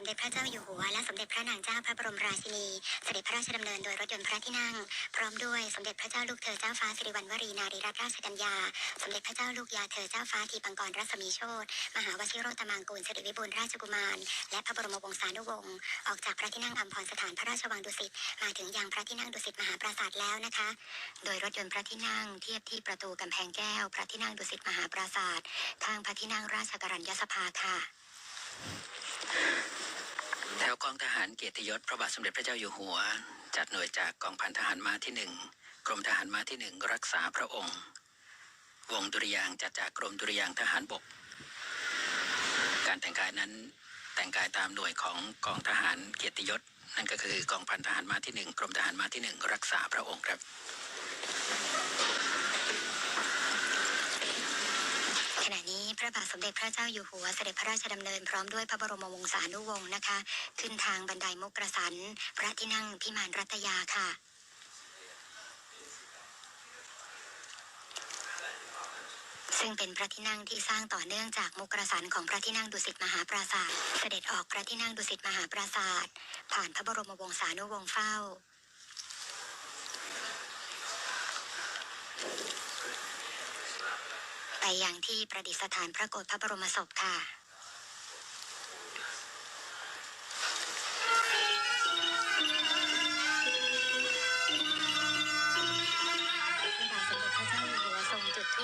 สมเด็จพระเจ้าอยู่หัว และสมเด็จพระนางเจ้าพระบรมราชินี เสด็จพระราชดำเนินโดยรถยนต์พระที่นั่ง พร้อมด้วยสมเด็จพระเจ้าลูกเธอเจ้าฟ้าสิริวัณวรีนารีรัตนราชกัญญา สมเด็จพระเจ้าลูกยาเธอเจ้าฟ้าทีปังกรรัศมีโชตมหาวชิโรตมังกูลสิริวิบูลราชกุมาร และพระบรมวงศานุวงศ์ออกจากพระที่นั่งอัมพรสถานพระราชวังดุสิตมาถึงยังพระที่นั่งดุสิตมหาปราสาทแล้วนะคะ โดยรถยนต์พระที่นั่งเทียบที่ประตูกำแพงแก้ว พระที่นั่งดุสิตมหาปราสาททางพระที่นั่งราชกรัญญสภาค่ะ แถวกองทหารเกียรติยศพระบาทสมเด็จพระเจ้าอยู่หัว จัดหน่วยจากกองพันทหารม้าที่หนึ่งกรมทหารม้าที่หนึ่งรักษาพระองค์ วงดุริยางจัดจากกรมดุริยางทหารบก การแต่งกายนั้นแต่งกายตามหน่วยของกองทหารเกียรติยศ นั่นก็คือกองพันทหารม้าที่หนึ่งกรมทหารม้าที่หนึ่งรักษาพระองค์ครับ ขณะนี้ พระบาทสมเด็จพระเจ้าอยู่หัวเสด็จพระราชดำเนินพร้อมด้วยพระบรมวงศานุวงศ์นะคะ ขึ้นทางบันไดมุกกระสัน พระที่นั่งพิมานรัตยาค่ะซึ่งเป็นพระที่นั่งที่สร้างต่อเนื่องจากมุกกระสันของพระที่นั่งดุสิตมหาปราสาทเสด็จออกพระที่นั่งดุสิตมหาปราสาทผ่านพระบรมวงศานุวงศ์เฝ้า ไปยังที่ประดิษฐานพระโกรธพระบรมศพค่ะ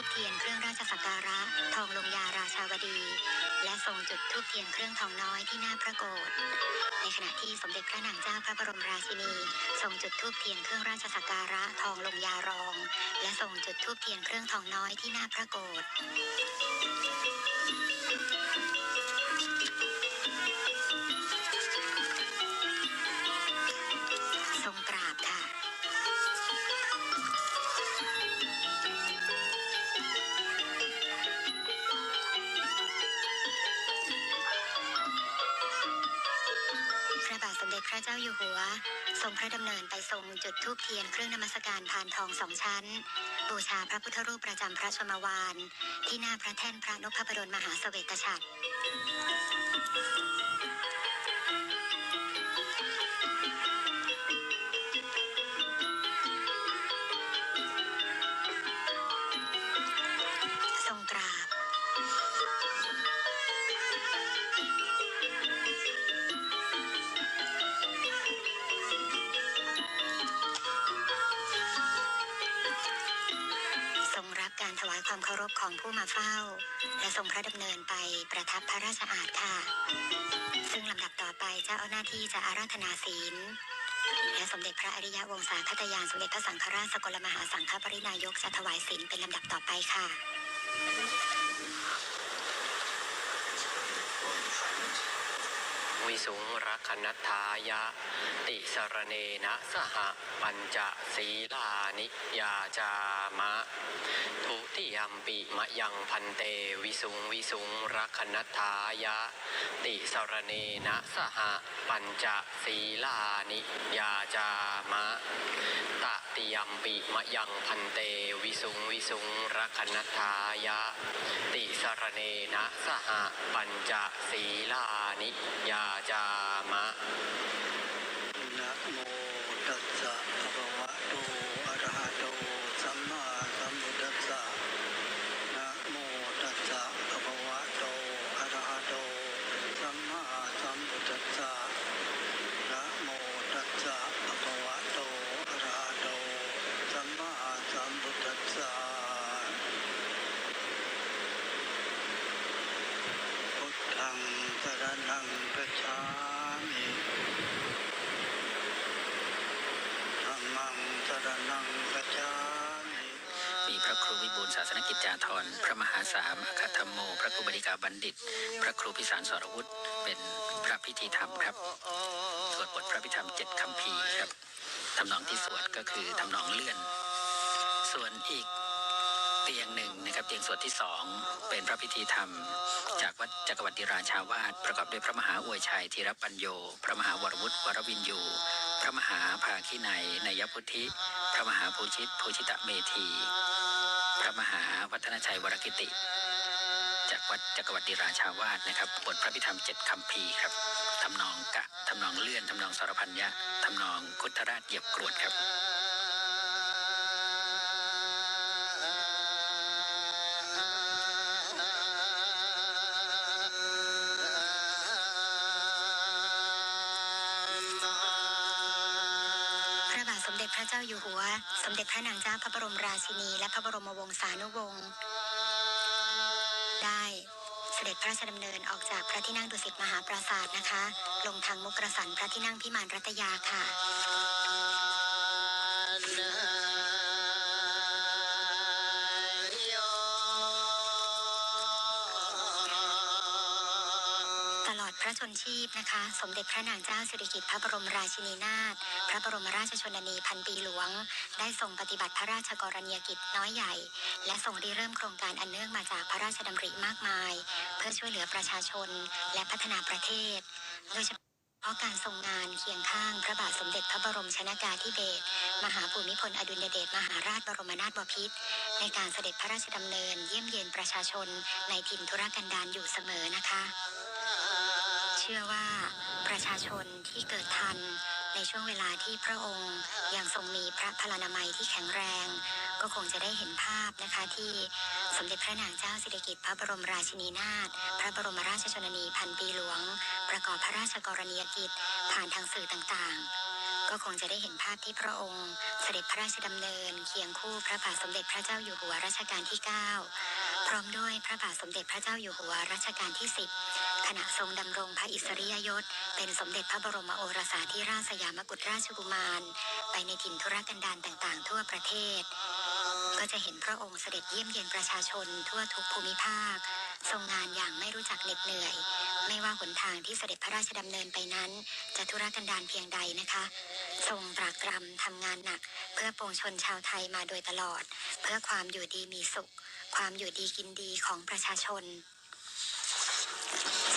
ปเทียนเครื่องราชสักการะ ทองลงยาราชาวดี และทรงจุดทูปเทียนเครื่องทองน้อยที่หน้าพระโกศในขณะที่สมเด็จพระนางเจ้าพระบรมราชินี ทรงจุดทูปเทียนเครื่องราชสักการะทองลงยารอง และทรงจุดทูปเทียนเครื่องทองน้อยที่หน้าพระโกศ เจ้าอยู่หัว ทรงพระดำเนินไปทรงจุดธูปเทียนเครื่องนมัสการพานทองสองชั้น บูชาพระพุทธรูปประจำพระชมวาน ที่หน้าพระแท่นพระนพบดลมหาสเสวตฉัตร มาเฝ้า และทรงพระดำเนินไปประทับพระราชอาณค่ะ ซึ่งลำดับต่อไปเจ้าเอาหน้าที่จะอาราธนาศีล และสมเด็จพระอริยวงศาคตยานสมเด็จพระสังฆราชสกลมหาสังฆปรินายกจะถวายศีลเป็นลำดับต่อไปค่ะวิสุงรักนัทายะ ติสรเนนะสหปัญจศีลานิยาจามะ ทุติยมปิมะยังพันเตวิสุงวิสุงรักนัทธายะ ติสรเนนะสหปัญจศีลานิยาจามะตติยมปิมะยังพันเตวิสุงวิสุงรักนัทธายะ ติสรเนนะสหปัญจศีลานิยาจามะ นะโมตัสสะภะคะวะโตอะระหะโตสัมมาสัมพุทธัสสะนะโมตัสสะภะคะวะโตอะระหะโตสัมมาสัมพุทธัสสะนะโมตัสสะภะคะวะโตอะระหะโตสัมมาสัมพุทธัสสะพุทธังสรณังกัจฉามิ ธรรมังสรณังกัจฉามิ มีพระ ครูวิบูลศาสนกิจจาธรพระมหาสามคธรรมโม พระครูบดิกาบัณฑิต พระครูพิสารสรวุฒิเป็นพระพิธีธรรมครับสวดบทพระพิธรรมเจ็ดคำพีครับทำนองที่สวดก็คือทำนองเลื่อน ส่วนอีกเตียงหนึ่งนะครับเตียงสวดที่สองเป็นพระพิธีธรรม จากวัดจักรวรรดิราชาวาสประกอบด้วยพระมหาอวยชัยธีรปัญโย พระมหาวรวุฒิวรวินยูพระมหาภาคินัยนยพุทธิ พระมหาภูชิตภูชิตะเมธี พระมหาวัฒนชัยวรกิติ จากวัดจักรวรรดิราชาวาสนะครับบทพระพิธรรมเจ็ดคำพีครับทำนองกะทำนองเลื่อนทำนองสารพันยะทำนองคุทราชเหยียบกรวดครับ พระเจ้าอยู่หัว สมเด็จพระนางเจ้าพระบรมราชินี และพระบรมวงศานุวงศ์ได้เสด็จพระราชดำเนินออกจากพระที่นั่งดุสิตมหาปราสาทนะคะ ลงทางมุกกระสันพระที่นั่งพิมานรัตยาค่ะ ระชนชีพนะคะ สมเด็จพระนางเจ้าสิริกิติ์พระบรมราชินีนาถพระบรมราชชนนีพันปีหลวง ได้ทรงปฏิบัติพระราชกรณียกิจน้อยใหญ่ และทรงริเริ่มโครงการอันเนื่องมาจากพระราชดำริมากมาย เพื่อช่วยเหลือประชาชนและพัฒนาประเทศโดยเฉพาะการทรงงานเคียงข้างพระบาทสมเด็จพระบรมชนากาธิเบศรมหาภูมิพลอดุลยเดชมหาราชบรมนาถบพิตรในการเสด็จพระราชดำเนินเยี่ยมเยียนประชาชนในถิ่นธุรกันดารอยู่เสมอนะคะ ชื่อว่าประชาชนที่เกิดทันในช่วงเวลาที่พระองค์ยังทรงมีพระพลานามัยที่แข็งแรง ก็คงจะได้เห็นภาพนะคะที่สมเด็จพระนางเจ้าสิริกิติ์พระบรมราชินีนาถพระบรมราชชนนีพันปีหลวง ประกอบพระราชกรณียกิจผ่านทางสื่อต่างๆ ก็คงจะได้เห็นภาพที่พระองค์ เสด็จพระราชดำเนิน เคียงคู่พระบาทสมเด็จพระเจ้าอยู่หัวรัชกาลที่ 9 พร้อมด้วยพระบาทสมเด็จพระเจ้าอยู่หัวรัชกาลที่ 10 ขณะทรงดำรงพระอิสริยยศ เป็นสมเด็จพระบรมโอรสาธิราชสยามกุฎราชกุมาร ไปในถิ่นธุรกันดารต่างๆ ทั่วประเทศ ก็จะเห็นพระองค์เสด็จเยี่ยมเยียนประชาชนทั่วทุกภูมิภาค ทรงงานอย่างไม่รู้จักเหน็ดเหนื่อย ไม่ว่าหนทางที่เสด็จพระราชดำเนินไปนั้น จะธุรกันดารเพียงใดนะคะ ทรงตรากรำทำงานหนัก เพื่อปวงชนชาวไทยมาโดยตลอด เพื่อความอยู่ดีมีสุข ความอยู่ดีกินดีของประชาชน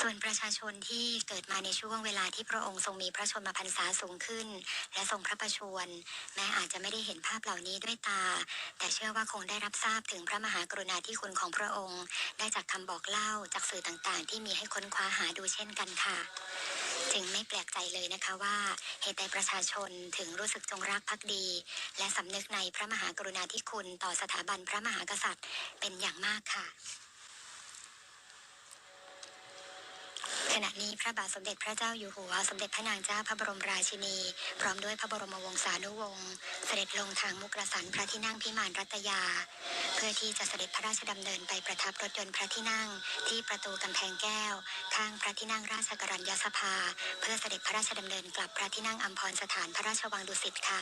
ส่วนประชาชนที่เกิดมาในช่วงเวลาที่พระองค์ทรงมีพระชนมพรรษาสูงขึ้น และทรงพระประชวรแม้อาจจะไม่ได้เห็นภาพเหล่านี้ด้วยตา แต่เชื่อว่าคงได้รับทราบถึงพระมหากรุณาธิคุณของพระองค์ ได้จากคำบอกเล่าจากสื่อต่างๆ ที่มีให้ค้นคว้าหาดูเช่นกันค่ะ จึงไม่แปลกใจเลยนะคะว่าเหตุใดประชาชนถึงรู้สึกจงรักภักดี และสำนึกในพระมหากรุณาธิคุณต่อสถาบันพระมหากษัตริย์เป็นอย่างมากค่ะ ขณะนี้พระบาทสมเด็จพระเจ้าอยู่หัว สมเด็จพระนางเจ้าพระบรมราชินี พร้อมด้วยพระบรมวงศานุวงศ์เสด็จลงทางมุกระสันพระที่นั่งพิมานรัตยา เพื่อที่จะเสด็จพระราชดำเนินไปประทับรถยนต์พระที่นั่ง ที่ประตูกำแพงแก้วข้างพระที่นั่งราชกรัญญสภา เพื่อเสด็จพระราชดำเนินกลับพระที่นั่งอัมพรสถานพระราชวังดุสิตค่ะ